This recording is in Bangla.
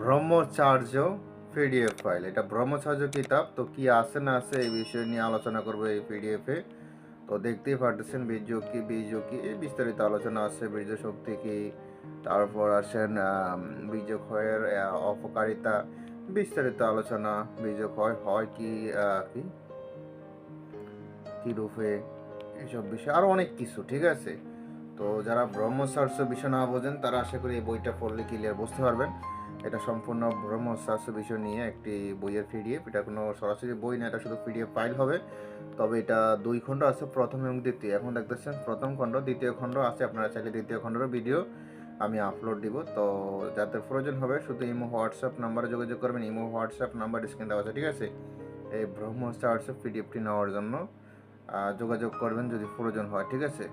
ব্রহ্মচার্য পিডিএফ ফাইল। এটা ব্রহ্মচার্য কিতাব, তো কি আছে না আছে এই বিষয় নিয়ে আলোচনা করব এই পিডিএফে তো দেখতেই পারতেছেন বীর্য কি বীর্য কি, এই বিস্তারিত আলোচনা আছে, বীর্য শক্তি কি, তারপর আসেন বীর্য ক্ষয়ের অপকারিতা, বিস্তারিত আলোচনা, বীর্য ক্ষয় হয় কি কি কি রূপে এইসব বিষয় আরও অনেক কিছু, ঠিক আছে? তো যারা ব্রহ্মচার্য বিষয় না বোঝেন, তারা আশা করি এই বইটা পড়লে ক্লিয়ার বুঝতে পারবেন। এটা সম্পূর্ণ ব্রহ্মচার্য বিষয় নিয়ে একটি বইয়ের পিডিএফ। এটা কোনো সরাসরি বই না, এটা শুধু পিডিএফ ফাইল হবে। তবে এটা দুই খণ্ড আছে, প্রথম এবং দ্বিতীয়। এখন দেখতেছেন, প্রথম খণ্ড, দ্বিতীয় খণ্ড আছে। আপনারা চাইলে দ্বিতীয় খণ্ডের ভিডিও আমি আপলোড দিব। তো যাদের প্রয়োজন হবে, শুধু ইমো, হোয়াটসঅ্যাপ নাম্বারে যোগাযোগ করবেন। ইমো, হোয়াটসঅ্যাপ নাম্বার স্ক্রিন দেওয়া আছে, ঠিক আছে? এই ব্রহ্মচার্য পিডিএফটি নেওয়ার জন্য যোগাযোগ করবেন যদি প্রয়োজন হয়, ঠিক আছে?